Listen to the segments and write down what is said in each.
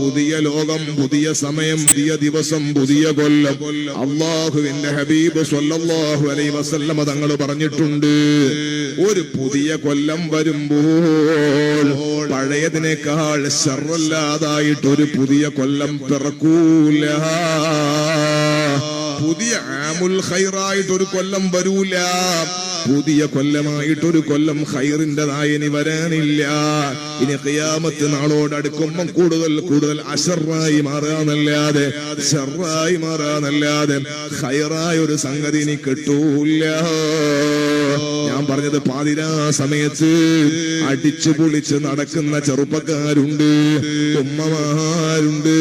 പുതിയ ലോകം പുതിയ സമയം പുതിയ ദിവസം പുതിയ കൊല്ലം. അള്ളാഹുവിന്റെ ഹബീബ് സൊല്ലാഹു അലൈ വസല്ലമ തങ്ങൾ പറഞ്ഞിട്ടുണ്ട് ഒരു പുതിയ കൊല്ലം വരുമ്പോൾ പഴയതിനേക്കാൾ ശർവല്ലാതായിട്ട് ഒരു പുതിയ കൊല്ലം പിറക്കൂല. പുതിയ ആമുൽ ഖൈറായിട്ട് ഒരു കൊല്ലം വരൂല. പുതിയ കൊല്ലമായിട്ടൊരു കൊല്ലം ഹൈറിന്റെ ഇനി വരാനില്ല. ഇനി ഖിയാമത്ത് നാളോടടുക്കുമ്പം കൂടുതൽ കൂടുതൽ അഷറായി മാറാന്നല്ലാതെ ഷറായി മാറാന്നല്ലാതെ ഹൈറായ ഒരു സംഗതി ഇനി കിട്ടൂല ഞാൻ പറഞ്ഞത് പാതിരാ സമയത്ത് അടിച്ചു പൊളിച്ച് നടക്കുന്ന ചെറുപ്പക്കാരുണ്ട് ഉമ്മമാരുണ്ട്.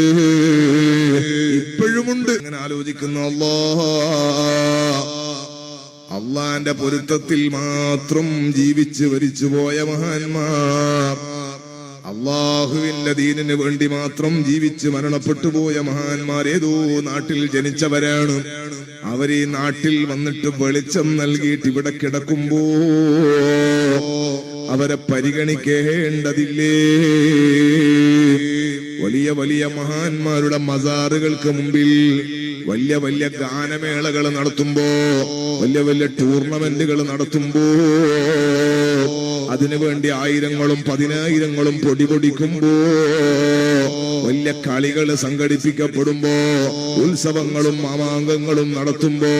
ഇപ്പോഴുമുണ്ട്. അങ്ങനെ ആലോചിക്കുന്നു അല്ലോ അള്ളാന്റെ പൊരുത്തത്തിൽ മാത്രം ജീവിച്ച് വരിച്ചു പോയ മഹാന്മാർ. അള്ളാഹുവിന്റെ ദീനിന് വേണ്ടി മാത്രം ജീവിച്ച് മരണപ്പെട്ടു പോയ മഹാന്മാർ ഏതോ നാട്ടിൽ ജനിച്ചവരാണ്. അവരെ ഈ നാട്ടിൽ വന്നിട്ട് വെളിച്ചം നൽകിയിട്ട് ഇവിടെ കിടക്കുമ്പോ അവരെ പരിഗണിക്കേണ്ടതില്ലേ? വലിയ വലിയ മഹാന്മാരുടെ മസാറുകൾക്ക് മുമ്പിൽ വലിയ വലിയ ഗാനമേളകൾ നടത്തുമ്പോ വലിയ വലിയ ടൂർണമെന്റുകൾ നടത്തുമ്പോ അതിനുവേണ്ടി ആയിരങ്ങളും പതിനായിരങ്ങളും പൊടി പൊടിക്കുമ്പോ വലിയ കളികൾ സംഘടിപ്പിക്കപ്പെടുമ്പോ ഉത്സവങ്ങളും മാമാങ്കങ്ങളും നടത്തുമ്പോ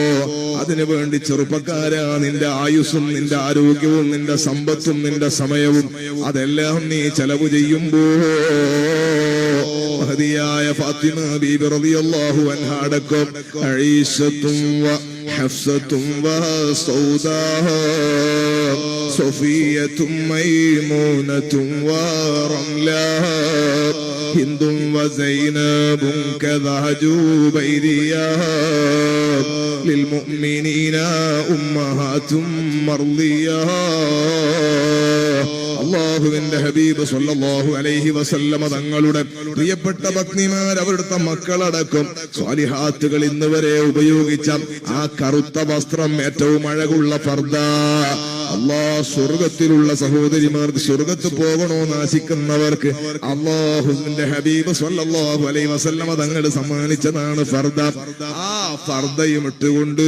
അതിനുവേണ്ടി ചെറുപ്പക്കാരാ നിന്റെ ആയുസ്സും നിന്റെ ആരോഗ്യവും നിന്റെ സമ്പത്തും നിന്റെ സമയവും അതെല്ലാം നീ ചെലവ് ചെയ്യുമ്പോ മഹതിയായ ഫാത്തിമ ബീബി റളിയല്ലാഹു അൻഹ അടക്കം അഈശത്തും വ ഹഫ്സത്തും വ സൗദാ സഫിയത്തും മൈമൂനത്തും വ റംലാ ഹിന്ദും വ സൈനബും കദാ ജുബൈരിയാ للمؤمنين أمهات مرضيات അള്ളാഹുവിന്റെ ഹബീബ് സല്ലല്ലാഹു അലൈഹി വസല്ലമ തങ്ങളുടെ പ്രിയപ്പെട്ട പത്നിമാർ അവരുടെ മക്കളടക്കം സ്വാലിഹാത്തുകൾ ഇന്ന് വരെ ഉപയോഗിച്ച ആ കറുത്ത വസ്ത്രം ഏറ്റവും അഴകുള്ള ഫർദ. അള്ളാ സ്വർഗത്തിലുള്ള സഹോദരിമാർക്ക് സ്വർഗത്ത് പോകണോ നാശിക്കുന്നവർക്ക് അള്ളാഹുവിന്റെ ഹബീബ് സല്ലല്ലാഹു അലൈഹി വസല്ലമ തങ്ങൾ സമ്മാനിച്ചതാണ് ഫർദ. ആ ഫർദയും ഇട്ടുകൊണ്ട്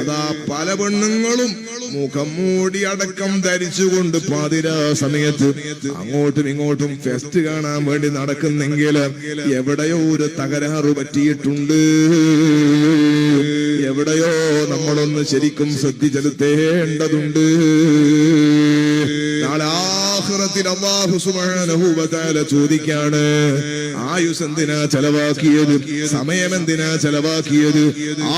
അതാ പല പെണ്ണുങ്ങളും മുഖം മൂടി അടക്കം ധരിച്ചുകൊണ്ട് പാതിരാ സമയത്ത് അങ്ങോട്ടും ഇങ്ങോട്ടും ഫെസ്റ്റ് കാണാൻ വേണ്ടി നടക്കുന്നെങ്കിൽ എവിടെയോ ഒരു തകരാറ് പറ്റിയിട്ടുണ്ട്. എവിടെയോ നമ്മളൊന്ന് ശരിക്കും ശ്രദ്ധ ചെലുത്തേണ്ടതുണ്ട് നാളെ സുബ്ഹാനഹു വ തആല ചോദിക്കാണ്. ആയുസ് എന്തിനാ ചെലവാക്കിയത്? സമയം എന്തിനാ ചെലവാക്കിയത്?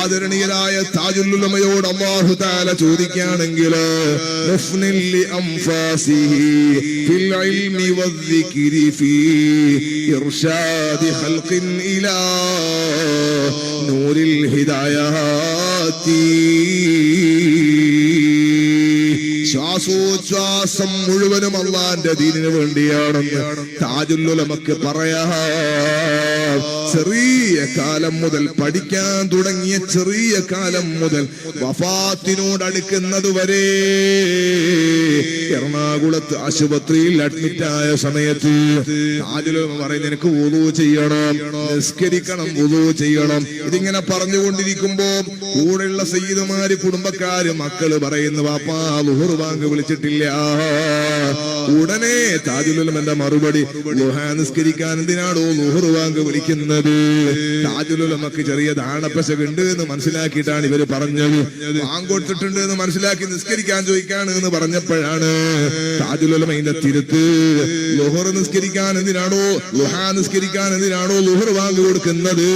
ആദരണീയരായ താജുല്ലുലമയോട് അല്ലാഹു തആല ചോദിക്കുകയാണെങ്കിൽ മുഫ്നിൽ ലി ശ്വാസോച്ഛ്വാസം മുഴുവനും അള്ളാന്റെ ദീനിന് വേണ്ടിയാണെന്ന് താജുല്ലുലമക്ക് പറയാ. ചെറിയ കാലം മുതൽ പഠിക്കാൻ തുടങ്ങിയ ചെറിയ കാലം മുതൽ വഫാത്തിനോട് അടുക്കുന്നത് വരെ എറണാകുളത്ത് ആശുപത്രിയിൽ അഡ്മിറ്റ് ആയ സമയത്ത് താജുലുലമ പറയുന്നത് എനിക്ക് ഉദു ചെയ്യണം നിസ്കരിക്കണം ഉദു ചെയ്യണം. ഇതിങ്ങനെ പറഞ്ഞുകൊണ്ടിരിക്കുമ്പോ കൂടെയുള്ള സയ്യിദുമാര് കുടുംബക്കാര് മക്കൾ പറയുന്നു വാപ്പാ ലുഹുർ ബാങ്ക് വിളിച്ചിട്ടില്ല. ഉടനെ താജുലുലമന്റെ മറുപടി നിസ്കരിക്കാൻ എന്തിനാണോ ലുഹുർ ബാങ്ക് വിളിക്കുന്നത്? താജുലുലമക്ക് ചെറിയ ദാണപ്പശ ഉണ്ട് എന്ന് മനസ്സിലാക്കിയിട്ടാണ് ഇവർ പറഞ്ഞത്. ബാങ്ക് കൊടുത്തിട്ടുണ്ട് എന്ന് മനസ്സിലാക്കി നിസ്കരിക്കാൻ ചോദിക്കാണ് എന്ന് പറഞ്ഞപ്പോഴാണ് താജുലുലം അതിന്റെ തിരുത്ത്. ലുഹർ നിസ്കരിക്കാൻ എന്തിനാണോ ലുഹാ നിസ്കരിക്കാൻ എന്തിനാണോ ലുഹർ ബാങ്ക് കൊടുക്കുന്നത്?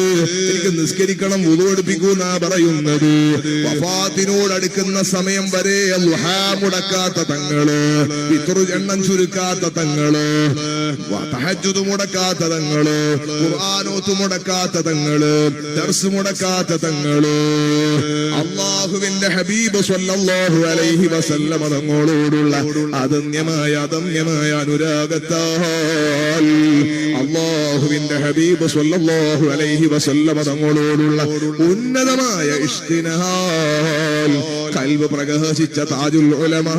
എനിക്ക് നിസ്കരിക്കണം ഉതുവെടുപ്പിക്കൂന്നാ പറയുന്നത്. വഫാത്തിനോടടുക്കുന്ന സമയം വരെ ലുഹാ മുടക്കാത്ത തങ്ങൾ ഇത്ര എണ്ണം ചുരുക്കാത്ത തങ്ങൾ തഹജുദ് മുടക്കാത്ത തങ്ങൾ ഖുർആാനോത്ത് മുടക്കാത്ത തങ്ങൾ ദർസ് മുടക്കാത്ത തങ്ങൾ. അള്ളാഹുവിന്റെ ഹബീബ് സ്വല്ലല്ലാഹു അലൈഹി വസല്ലമ തങ്ങളോടുള്ള അതന്യമായ അതമ്യമായ അനുരാഗത്താൽ അള്ളാഹുവിന്റെ ഹബീബ് സ്വല്ലല്ലാഹു അലൈഹി വസല്ലമ തങ്ങളോടുള്ള ഉന്നതമായ ഇഷ്ടിനാൽ കൽവ് പ്രകാശിച്ച താജുൽ ഉലമാ.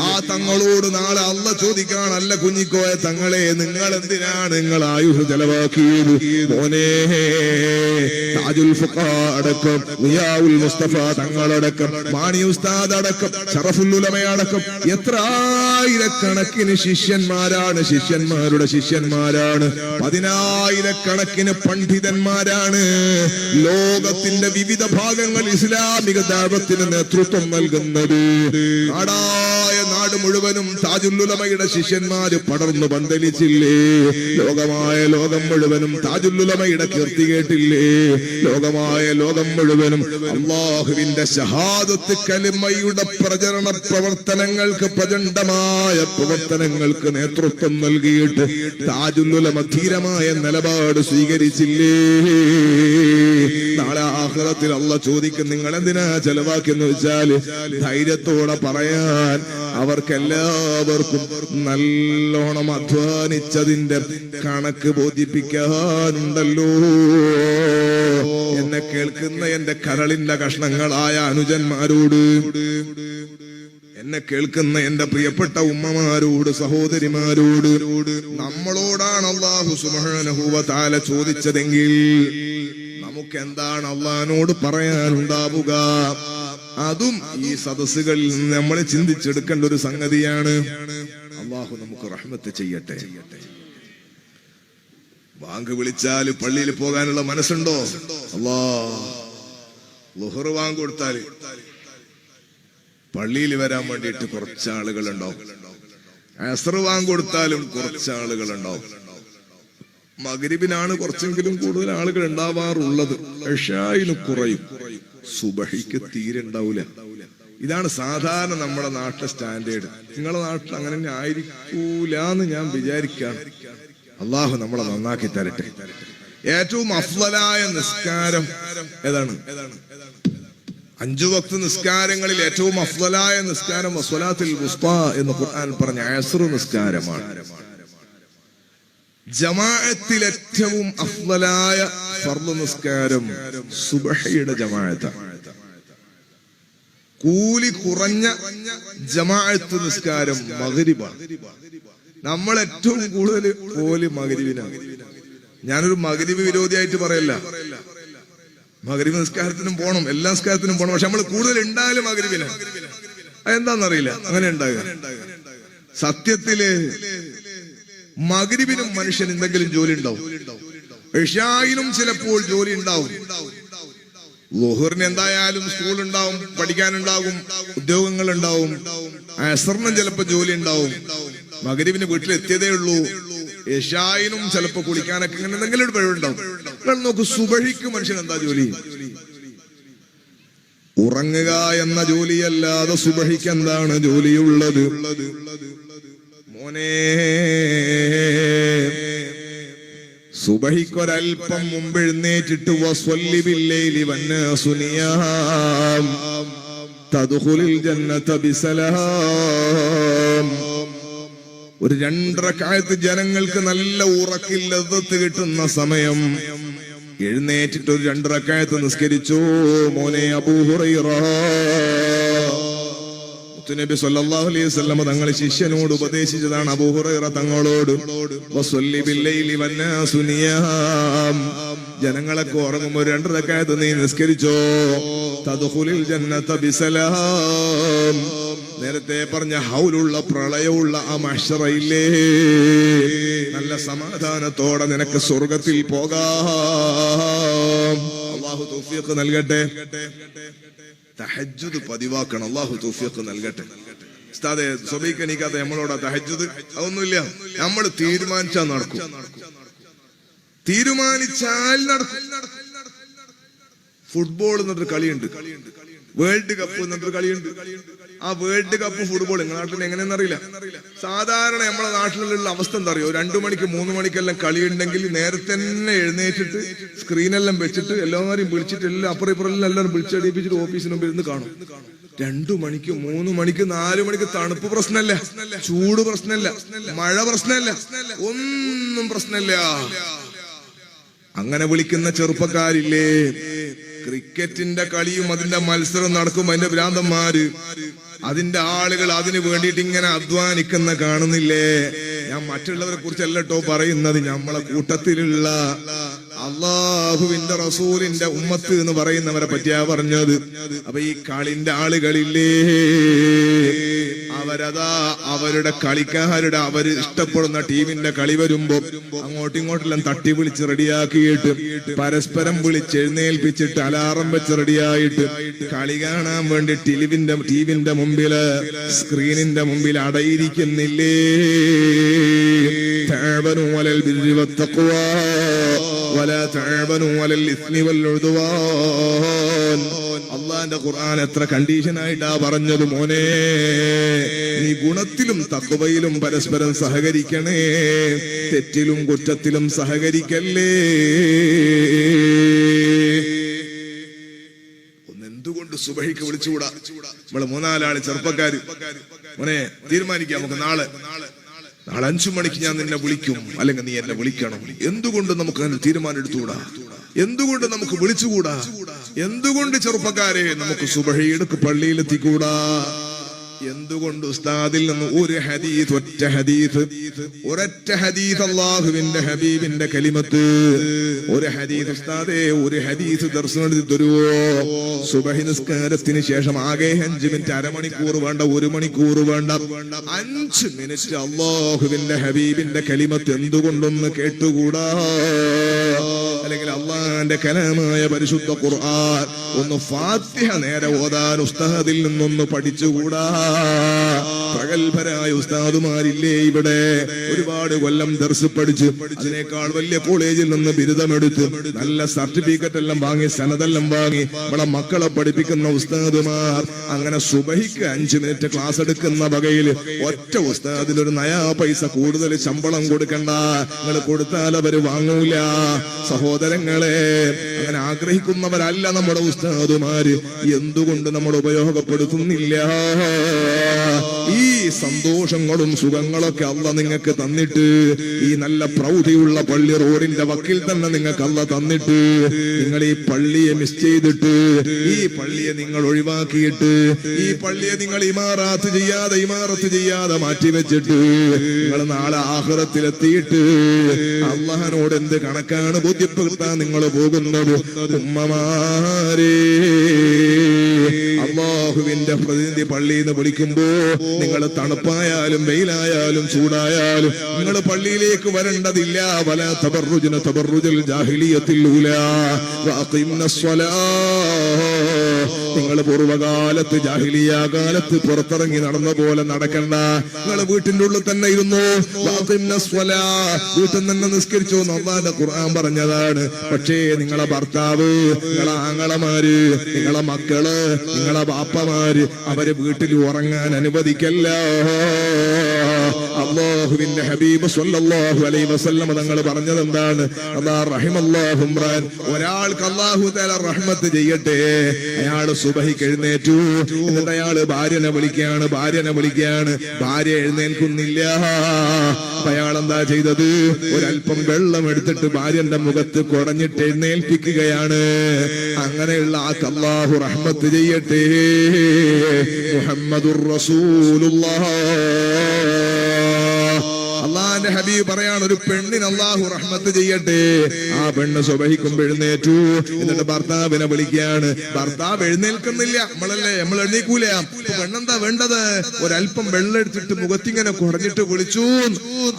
ആ തങ്ങളോട് നാളെ അല്ല ചോദിക്കാണല്ല കുഞ്ഞിക്കോയ തങ്ങളെ നിങ്ങൾ എന്തിനാണ് നിങ്ങൾ ആയുഷ് ചെലവാക്കിയത്? താജുൽ അടക്കം ഉയാഉൽ മുസ്തഫ തങ്ങളടക്കം മാണി ഉസ്താദ് അടക്കം അടക്കം എത്ര ആയിരക്കണക്കിന് ശിഷ്യന്മാരാണ് ശിഷ്യന്മാരുടെ ശിഷ്യന്മാരാണ് പതിനായിരക്കണക്കിന് പണ്ഡിതന്മാരാണ്. ലോകത്തിന്റെ വിവിധ ഭാഗങ്ങൾ ഇസ്ലാമിക ദാപത്തിന് നേതൃത്വം നൽകുന്നത്. നാടായ നാട് മുഴുവനും താജുല്ലുലമയുടെ ശിഷ്യന്മാര് പടർന്നു പന്തലിച്ചില്ലേ? ലോകമായ ലോകം മുഴുവനും താജുല്ലുലമയുടെ കീർത്തി കേട്ടില്ലേ? ലോകമായ ലോകം മുഴുവനും അള്ളാഹുവിന്റെ ഷഹാദത്ത് കലിമയുടെ പ്രചരണ പ്രവർത്തനങ്ങൾക്ക് പ്രചണ്ഡമായ പ്രവർത്തനങ്ങൾക്ക് നേതൃത്വം നൽകിയിട്ട് താജുല്ലുലമ ധീരമായ നിലപാട് സ്വീകരിച്ചില്ലേ? നാളെ ആഹ്ലത്തിൽ അള്ള ചോദിക്കും നിങ്ങൾ എന്തിനാ ചെലവാക്കിയെന്ന് വെച്ചാൽ ധൈര്യത്തോടെ പറയാൻ അവർക്കെല്ലാവർക്കും നല്ലോണം അധ്വാനിച്ചതിന്റെ കണക്ക് ബോധിപ്പിക്കാനുണ്ടല്ലോ. എന്നെ കേൾക്കുന്ന എന്റെ കരളിന്റെ കഷ്ണങ്ങളായ അനുജന്മാരോട് എന്നെ കേൾക്കുന്ന എന്റെ പ്രിയപ്പെട്ട ഉമ്മമാരോട് സഹോദരിമാരോട് നമ്മളോടാണ് അള്ളാഹു സുബാനഹുവ ചോദിച്ചതെങ്കിൽ നമുക്ക് എന്താണ് അള്ളഹാനോട് പറയാനുണ്ടാവുക? അതും ഈ സദസ്സുകളിൽ നിന്ന് നമ്മൾ ചിന്തിച്ചെടുക്കേണ്ട ഒരു സംഗതിയാണ്. അള്ളാഹു നമുക്ക് റഹ്മത്ത് ചെയ്യട്ടെ. ബാങ്ക് വിളിച്ചാൽ പള്ളിയിൽ പോകാനുള്ള മനസ്സുണ്ടോ? അള്ളാ ലുഹർ വാങ്ക് കൊടുത്താൽ പള്ളിയിൽ വരാൻ വേണ്ടിയിട്ട് ആളുകളുണ്ടോ അസർ വാങ്ക് കൊടുത്താലും കുറച്ച് ആളുകൾ ഉണ്ടാവും മകരിബിനാണ് കുറച്ചെങ്കിലും കൂടുതൽ ആളുകൾ ഉണ്ടാവാറുള്ളത്. എഷായിന് കുറയും. സുബഹിക്ക് തീരെ ഉണ്ടാവില്ല ഇതാണ് സാധാരണ നമ്മുടെ നാട്ടിലെ സ്റ്റാൻഡേർഡ്. നിങ്ങളുടെ നാട്ടിൽ അങ്ങനെ തന്നെ ആയിരിക്കൂല എന്ന് ഞാൻ വിചാരിക്കാണ്. അള്ളാഹു നമ്മളെ നന്നാക്കി തരട്ടെ. ഏറ്റവും അഫ്ലലായ നിസ്കാരം ഏതാണ്? അഞ്ചു വക്ത നിസ്കാരങ്ങളിൽ ഏറ്റവും അഫ്ലലായ നിസ്കാരം എന്ന് ഖുർആൻ പറഞ്ഞ അസർ നിസ്കാരമാണ്. ജമാഅത്തിൽ ഏറ്റവും അഫ്ലലായ ഫർദ് നിസ്കാരം സുബഹയുടെ ജമാഅത്താണ് കൂലി കുറഞ്ഞ ജമാഅത്ത് നിസ്കാരം മകരിബാണ് നമ്മൾ ഏറ്റവും കൂടുതൽ കൂലി മകരിവിനാണ് ഞാനൊരു മകരിബ് വിരോധിയായിട്ട് പറയല്ല. മകരിബ് നിസ്കാരത്തിനും പോണം എല്ലാ നിസ്കാരത്തിനും പോണം പക്ഷെ നമ്മൾ കൂടുതൽ ഉണ്ടായാലും മകരിബിനാണ് അതെന്താണെന്നറിയില്ല അങ്ങനെ ഉണ്ടാകുക സത്യത്തിൽ മകരിബിനും മനുഷ്യൻ എന്തെങ്കിലും ജോലി ഉണ്ടാവും. ഇഷായിനും ചിലപ്പോൾ ജോലി ഉണ്ടാവും. ലോഹറിന് എന്തായാലും സ്കൂൾ ഉണ്ടാവും പഠിക്കാനുണ്ടാകും ഉദ്യോഗങ്ങൾ ഉണ്ടാവും. അസറിനും ചിലപ്പോ ജോലി ഉണ്ടാവും. മകരിവിന് വീട്ടിലെത്തിയതേ ഉള്ളൂ. യഷായിനും ചിലപ്പോ കുളിക്കാനൊക്കെ ഇങ്ങനെ എന്തെങ്കിലും ഒരു കഴിവുണ്ടാവും നിങ്ങൾ നോക്ക് സുബഹിക്ക് മനുഷ്യൻ എന്താ ജോലി? ഉറങ്ങുക എന്ന ജോലിയല്ലാതെ സുബഹിക്ക് എന്താണ് ജോലിയുള്ളത്? മോനെ. സുബഹിക്കൊരൽപ്പം മുമ്പ് എഴുന്നേറ്റിട്ട് ഒരു രണ്ടര കാലത്ത് ജനങ്ങൾക്ക് നല്ല ഉറക്കിൽ ലത്ത് കിട്ടുന്ന സമയം. എഴുന്നേറ്റിട്ട് ഒരു രണ്ടര കാലത്ത് നിസ്കരിച്ചു മോനെ അബൂഹുറൈറ മുത്തുനബി സല്ലല്ലാഹു അലൈഹി വസല്ലം തങ്ങൾ ശിഷ്യനോട് ഉപദേശിച്ചതാണ് അബൂഹുറൈറ തങ്ങളോട്. വസല്ലി ബില്ലൈലി വന്നാസു നിയാം. ജനങ്ങളൊക്കെ ഉറങ്ങുമ്പോൾ രണ്ട് റക്അത്ത് നീ നിസ്കരിച്ചോ? തദ്ഖുലിൽ ജന്നത ബിസലാം. നേരത്തെ പറഞ്ഞ ഹൗലുള്ള പ്രളയമുള്ള ആ മഷറയില്ലേ? നല്ല സമാധാനത്തോടെ നിനക്ക് സ്വർഗത്തിൽ പോകാം. തൗഫീഖ് നൽകട്ടെ. തഹജ്ജുദ് പതിവാക്കണം. അള്ളാഹു തൗഫീഖ് നൽകട്ടെ. ഉസ്താദെ സ്വഭിക്കണിക്കാത്ത എണീക്കാത്ത നമ്മളോടാ തഹജ്ജുദ്? അതൊന്നുമില്ല. നമ്മൾ തീരുമാനിച്ചാൽ നടക്കും. തീരുമാനിച്ചാൽ നടക്കും. ഫുട്ബോൾ എന്നൊരു കളിയുണ്ട്. വേൾഡ് കപ്പ് എന്നൊരു കളിയുണ്ട്. ആ വേൾഡ് കപ്പ് ഫുട്ബോൾ നിങ്ങളുടെ നാട്ടിൽ എങ്ങനെയെന്ന് അറിയില്ല. സാധാരണ നമ്മുടെ നാട്ടിലുള്ള അവസ്ഥ എന്താ അറിയോ? രണ്ടു മണിക്ക് മൂന്ന് മണിക്കെല്ലാം കളിയുണ്ടെങ്കിൽ നേരത്തെ തന്നെ എഴുന്നേറ്റിട്ട് സ്ക്രീനെല്ലാം വെച്ചിട്ട് എല്ലാവരെയും വിളിച്ചിട്ട് എല്ലാം അപ്പുറം ഇപ്പുറം എല്ലാം എല്ലാവരും വിളിച്ചടിപ്പിച്ചിട്ട് ഓഫീസിന് മുമ്പിൽ ഇരുന്ന് കാണും. രണ്ടു മണിക്ക് മൂന്ന് മണിക്ക് നാലു മണിക്ക് തണുപ്പ് പ്രശ്നമല്ല ചൂട് പ്രശ്നമല്ല മഴ പ്രശ്നമല്ല ഒന്നും പ്രശ്നമില്ല അങ്ങനെ വിളിക്കുന്ന ചെറുപ്പക്കാരില്ലേ? ക്രിക്കറ്റിന്റെ കളിയും അതിന്റെ മത്സരം നടക്കും അതിന്റെ ഭ്രാന്തന്മാര്. അതിന്റെ ആളുകൾ അതിന് വേണ്ടിയിട്ട് ഇങ്ങനെ അധ്വാനിക്കുന്ന കാണുന്നില്ലേ? ഞാൻ മറ്റുള്ളവരെ കുറിച്ചല്ല കേട്ടോ പറയുന്നത്. നമ്മളെ കൂട്ടത്തിലുള്ള അള്ളാഹുവിന്റെ റസൂലിന്റെ ഉമ്മത്ത് എന്ന് പറയുന്നവരെ പറ്റിയാ പറഞ്ഞത്. അപ്പൊ ഈ കളിന്റെ ആളുകളില്ലേ? അവരതാ അവരുടെ കളിക്കാരുടെ അവര് ഇഷ്ടപ്പെടുന്ന ടീമിന്റെ കളി വരുമ്പോ അങ്ങോട്ടും ഇങ്ങോട്ടെല്ലാം തട്ടി വിളിച്ച് റെഡിയാക്കിയിട്ട് പരസ്പരം വിളിച്ച് എഴുന്നേൽപ്പിച്ചിട്ട് അലാറം വെച്ച് റെഡിയായിട്ട് കളി കാണാൻ വേണ്ടി ടിവിന്റെ ടിവിന്റെ മുമ്പില് സ്ക്രീനിന്റെ മുമ്പിൽ അടയിരിക്കുന്നില്ലേ تعبنوا على البر والتقوى ولا تعبنوا على الاثم والعدوان അള്ളാന്റെ ഖുർആൻ എത്ര കണ്ടീഷൻ ആയിട്ടാ പറഞ്ഞത് മോനെ നീ ഗുണത്തിലും തക്കുവയിലും പരസ്പരം സഹകരിക്കണേ. തെറ്റിലും കുറ്റത്തിലും സഹകരിക്കല്ലേ? ഒന്നെന്തുകൊണ്ട് സുബഹിക്ക് വിളിച്ചുകൂടാ? നമ്മൾ മൂന്നാലാൾ ചെറുപ്പക്കാര്. മോനെ തീരുമാനിക്കാം നമുക്ക് നാളെ. നാളെ അഞ്ചു മണിക്ക് ഞാൻ നിന്നെ വിളിക്കും. അല്ലെങ്കിൽ നീ എന്നെ വിളിക്കണം. എന്തുകൊണ്ട് നമുക്ക് അങ്ങനെ തീരുമാനം എടുത്തുകൂടാ? എന്തുകൊണ്ട് നമുക്ക് വിളിച്ചുകൂടാ? എന്തുകൊണ്ട് ചെറുപ്പക്കാരെ നമുക്ക് സുബഹയിടക്ക് പള്ളിയിലെത്തിക്കൂടാ? എന്തുകൊണ്ട് ഉസ്താദിൽ നിന്ന് ഒരു ഹദീസ് ഒറ്റ ഹദീസ്? ഒരൊറ്റ ഹദീസ് അള്ളാഹുവിന്റെ ഹബീബിന്റെ കലിമത്ത്. ഒരു ഹദീസ് ഉസ്താദേ ഒരു ഹദീസ് ദർശനം തരുവോ? സുബഹി നിസ്കാരത്തിന് ശേഷം ആകെ അഞ്ച് മിനിറ്റ് അരമണിക്കൂർ വേണ്ട ഒരു മണിക്കൂർ വേണ്ട. അഞ്ച് മിനിറ്റ് അള്ളാഹുവിന്റെ ഹബീബിന്റെ കലിമത്ത് എന്തുകൊണ്ടൊന്ന് കേട്ടുകൂടാ? അല്ലെങ്കിൽ അള്ളാന്റെ കലാമായ പരിശുദ്ധ ഖുർആൻ ഒന്ന് ഫാത്തിഹ നേരെ ഓതാൻ ഉസ്താദിൽ നിന്നൊന്ന് പഠിച്ചുകൂടാ. പ്രഗത്ഭരായ ഉസ്താദുമാരില്ലേ ഇവിടെ? ഒരുപാട് കൊല്ലം ദർസ് പഠിച്ച് അതിനേക്കാൾ വലിയ കോളേജിൽ നിന്ന് ബിരുദമെടുത്ത് നല്ല സർട്ടിഫിക്കറ്റ് എല്ലാം വാങ്ങി സനതെല്ലാം വാങ്ങി നമ്മളെ മക്കളെ പഠിപ്പിക്കുന്ന ഉസ്താദുമാർ അങ്ങനെ സുബഹിക്ക് അഞ്ചു മിനിറ്റ് ക്ലാസ് എടുക്കുന്ന വകയിൽ ഒറ്റ ഉസ്താദിൽ ഒരു നയാ പൈസ കൂടുതൽ ശമ്പളം കൊടുക്കണ്ട. നിങ്ങൾ കൊടുത്താൽ അവർ വാങ്ങൂല. സഹോദരങ്ങളെ അങ്ങനെ ആഗ്രഹിക്കുന്നവരല്ല നമ്മുടെ ഉസ്താദുമാര്. എന്തുകൊണ്ട് നമ്മൾ ഉപയോഗപ്പെടുത്തുന്നില്ല? ഈ സന്തോഷങ്ങളും സുഖങ്ങളൊക്കെ അല്ല നിങ്ങൾക്ക് തന്നിട്ട്. ഈ നല്ല പ്രൗഢിയുള്ള പള്ളി റോഡിന്റെ വക്കിൽ തന്നെ നിങ്ങൾക്ക് അല്ല തന്നിട്ട്. നിങ്ങൾ ഈ പള്ളിയെ മിസ് ചെയ്തിട്ട് ഈ പള്ളിയെ നിങ്ങൾ ഒഴിവാക്കിയിട്ട് ഈ പള്ളിയെ നിങ്ങൾ ഇമാറാത്ത് ചെയ്യാതെ ഇമാറത്ത് ചെയ്യാതെ മാറ്റിവെച്ചിട്ട് നിങ്ങൾ നാളെ ആഹ്റത്തിലെത്തിയിട്ട് അള്ളഹനോട് എന്ത് കണക്കാണ് ബോധ്യപ്പെടുത്താൻ നിങ്ങൾ പോകുന്നത് ഉമ്മമാരേ. അള്ളാഹുവിന്റെ പ്രതിനിധി പള്ളിയിൽ നിന്ന് വിളിക്കുമ്പോ നിങ്ങൾ തണുപ്പായാലും വെയിലായാലും ചൂടായാലും നിങ്ങൾ പള്ളിയിലേക്ക് വരേണ്ടതില്ല. വല തബറുജന തബറുജൽ ജാഹിലിയത്തിലൂല നിങ്ങൾ പൂർവകാലത്ത് ജാഹിലിയ കാലത്ത് പുറത്തിറങ്ങി നടന്ന പോലെ നടക്കണ്ട. നിങ്ങൾ വീട്ടിന്റെ ഉള്ളിൽ തന്നെ ഇരുന്നു. വീട്ടിൽ തന്നെ നിസ്കരിച്ചു നന്നാന്റെ ഖുർആൻ പറഞ്ഞതാണ്. പക്ഷേ നിങ്ങളെ ഭർത്താവ് നിങ്ങളെ ആങ്ങളമാര് നിങ്ങളെ മക്കൾ നിങ്ങളെ ബാപ്പമാര് അവർ വീട്ടിൽ ഉറങ്ങാൻ അനുവദിക്കല്ല. അള്ളാഹുവിന്റെ ഹബീബ് സല്ലല്ലാഹു അലൈഹി വസല്ലം തങ്ങൾ പറഞ്ഞത് എന്താണ് അതാ റഹിമല്ലാഹു ഒരാൾക്ക് അല്ലാഹു തആല റഹ്മത്ത് ചെയ്യട്ടെ. അയാൾ സുബഹിക്ക് എഴുന്നേറ്റു. എന്നിട്ട് അയാൾ ഭാര്യനെ വിളിക്കുകയാണ് ഭാര്യനെ വിളിക്കുകയാണ്. ഭാര്യ എഴുന്നേൽക്കുന്നില്ല. അയാൾ എന്താ ചെയ്തത്? ഒരല്പം വെള്ളം എടുത്തിട്ട് ഭാര്യന്റെ മുഖത്ത് കുടഞ്ഞിട്ട് എഴുന്നേൽപ്പിക്കുകയാണ്. അങ്ങനെയുള്ള ആ അല്ലാഹു റഹ്മത്ത് ചെയ്യട്ടെ. മുഹമ്മദുർ റസൂലുള്ളാഹ്. അള്ളാന്റെ ഹബീബ് പറയാണ് ഒരു പെണ്ണിന് അള്ളാഹു റഹ്മത്ത് ചെയ്യട്ടെ. ആ പെണ്ണ് സ്വബഹിക്കുമ്പോ എഴുന്നേറ്റു. എന്നിട്ട് ഭർത്താവിനെ വിളിക്കുകയാണ് ഭർത്താവ് എഴുന്നേൽക്കുന്നില്ല. നമ്മളല്ലേ? നമ്മൾ എഴുന്നേക്കൂല പെണ്ണെന്താ വേണ്ടത്? ഒരല്പം വെള്ളം എടുത്തിട്ട് മുഖത്തിങ്ങനെ കുറഞ്ഞിട്ട് വിളിച്ചു.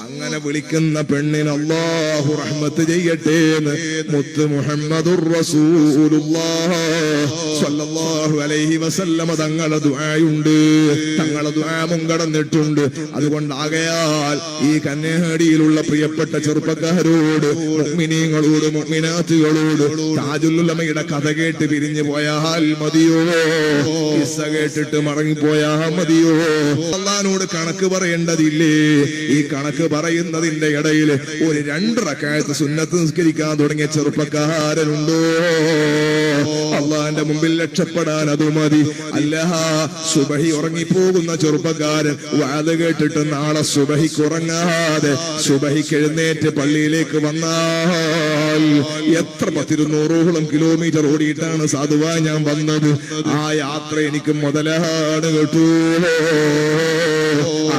അങ്ങനെ വിളിക്കുന്ന പെണ്ണിന് അള്ളാഹു റഹ്മത്ത് ചെയ്യട്ടെ എന്ന് മുത്ത് മുഹമ്മദുർ റസൂലുള്ളാഹ് സ്വല്ലല്ലാഹു അലൈഹി വസല്ലമ തങ്ങളെ ദുആയുണ്ട്. തങ്ങളെ ദുആ മുൻകടന്നിട്ടുണ്ട് അതുകൊണ്ടാകയാൽ ഈ കന്യാടിയിലുള്ള പ്രിയപ്പെട്ട ചെറുപ്പക്കാരോട് മുഅ്മിനീങ്ങളോട് മുഅ്മിനാത്തുകളോട് താജുല്ലുലമയുടെ കഥ കേട്ട് പിരിഞ്ഞു പോയാൽ മതിയോ? കിസ്സ കേട്ടിട്ട് മടങ്ങിപ്പോയാ മതിയോ? അള്ളഹാനോട് കണക്ക് പറയേണ്ടതില്ലേ? ഈ കണക്ക് പറയുന്നതിന്റെ ഇടയിൽ ഒരു രണ്ട് റക്കായത്ത് സുന്നത്ത് നിസ്കരിക്കാൻ തുടങ്ങിയ ചെറുപ്പക്കാരനുണ്ടോ? അള്ളാന്റെ മുമ്പിൽ രക്ഷപ്പെടാൻ അത് മതി. അല്ലഹ സുബഹി ഉറങ്ങിപ്പോകുന്ന ചെറുപ്പക്കാരൻ വാത് കേട്ടിട്ട് നാളെ സുബഹിക്ക് ഉറങ്ങാതെ അറിയാതെ സുബഹിക്ക് എഴുന്നേറ്റ് പള്ളിയിലേക്ക് വന്നാൽ എത്ര പത്തിരുന്നൂറോളം കിലോമീറ്റർ ഓടിയിട്ടാണ് സാധുവായി ഞാൻ വന്നത്. ആ യാത്ര എനിക്ക് മുതലാണ് കേട്ടൂ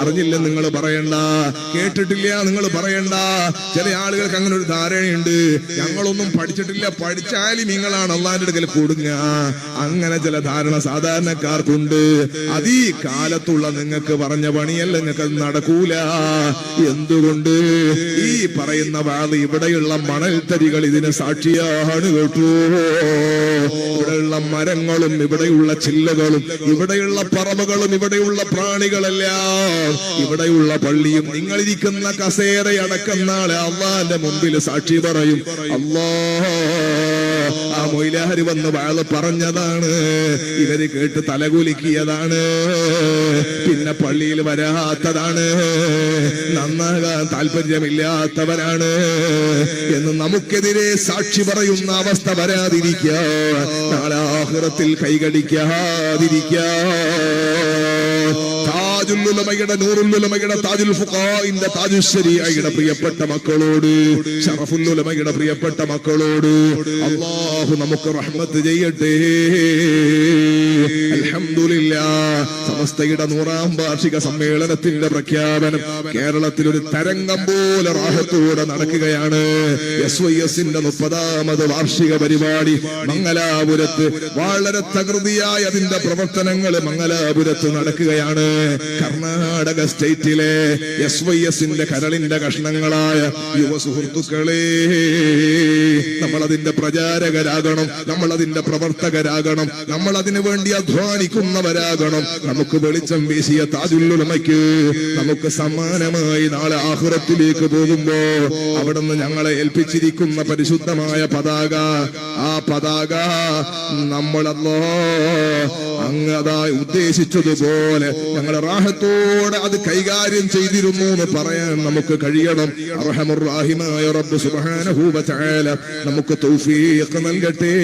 അറിഞ്ഞില്ല നിങ്ങൾ പറയണ്ട. കേട്ടിട്ടില്ല നിങ്ങൾ പറയണ്ട. ചില ആളുകൾക്ക് അങ്ങനെ ഒരു ധാരണയുണ്ട്. ഞങ്ങളൊന്നും പഠിച്ചിട്ടില്ല പഠിച്ചാലും നിങ്ങളാണ് അള്ളാന്റെ അടുക്കൽ കൊടുങ്ങ അങ്ങനെ ചില ധാരണ സാധാരണക്കാർക്കുണ്ട്. അത് ഈ കാലത്തുള്ള നിങ്ങൾക്ക് പറഞ്ഞ പണിയല്ല നിങ്ങൾക്ക് നടക്കൂല. എന്തുകൊണ്ട്? ഈ പറയുന്ന വാത് ഇവിടെയുള്ള മണൽത്തരികൾ ഇതിന് സാക്ഷിയാണ് കേട്ടു. ഇവിടെയുള്ള മരങ്ങളും ഇവിടെയുള്ള ചില്ലകളും ഇവിടെയുള്ള പറമ്പുകളും ഇവിടെയുള്ള പ്രാണികളെല്ലാം ഇവിടെയുള്ള പള്ളിയും നിങ്ങളിരിക്കുന്ന കസേരയടക്കം നാളെ അള്ളാന്റെ മുമ്പിൽ സാക്ഷി പറയും. അള്ളാ ആ മൊയിലാഹരി വന്ന് വാൾ പറഞ്ഞതാണ്. ഇവർ കേട്ട് തലകുലുക്കിയതാണ്. പിന്നെ പള്ളിയിൽ വരാത്തതാണ്. നന്നാകാൻ താല്പര്യമില്ലാത്തവരാണ് എന്ന് നമുക്കെതിരെ സാക്ഷി പറയുന്ന അവസ്ഥ വരാതിരിക്കാൻ നാളെ നൂറുല്ലുലമയുടെ താജുൽ ഫുഖാഇന്റെ താജുൽ ശരീഅയുടെ പ്രിയപ്പെട്ട മക്കളോട് ഷറഫുല്ലുലമയുടെ പ്രിയപ്പെട്ട മക്കളോട് അള്ളാഹു നമുക്ക് റഹ്മത്ത് ചെയ്യട്ടെ. അൽഹംദുലില്ലാ സമസ്തയുടെ നൂറാം വാർഷിക സമ്മേളനത്തിന്റെ പ്രഖ്യാപനം കേരളത്തിൽ ഒരു തരംഗം പോലെ റാഹത്തോടെ നടക്കുകയാണ്. എസ് വൈ എസിന്റെ മുപ്പതാമത് വാർഷിക പരിപാടി മംഗലാപുരത്ത്. വളരെ തകൃതിയായ അതിന്റെ പ്രവർത്തനങ്ങൾ മംഗലാപുരത്ത് നടക്കുകയാണ്. കർണാടക സ്റ്റേറ്റിലെ എസ് വൈ എസിന്റെ കരളിന്റെ കഷ്ണങ്ങളായ യുവ സുഹൃത്തുക്കളെ നമ്മൾ അതിന്റെ പ്രചാരകരാകണം നമ്മൾ അതിന്റെ പ്രവർത്തകരാകണം നമ്മൾ അതിനു വേണ്ടി അധ്വാനിക്കുന്നവരാകണം. നമുക്ക് വെളിച്ചം വീശിയ താജുല്ലുലമയ്ക്ക് നമുക്ക് സമ്മാനമായി നാളെ ആഹുറത്തിലേക്ക് പോകുമ്പോ അവിടുന്ന് ഞങ്ങളെ ഏൽപ്പിച്ചിരിക്കുന്ന പരിശുദ്ധമായ പതാക ആ പതാക നമ്മളല്ലോ അങ്ങ് അതായി ഉദ്ദേശിച്ചതുപോലെ ഞങ്ങൾ റാഹത്തോടെ അത് കൈകാര്യം ചെയ്തിരുന്നു എന്ന് പറയാൻ നമുക്ക് കഴിയണം. അർഹമുറാഹിമായ റബ്ബ് സുബ്ഹാനഹു വ നമുക്ക് തൗഫീഖ് നൽകട്ടെ.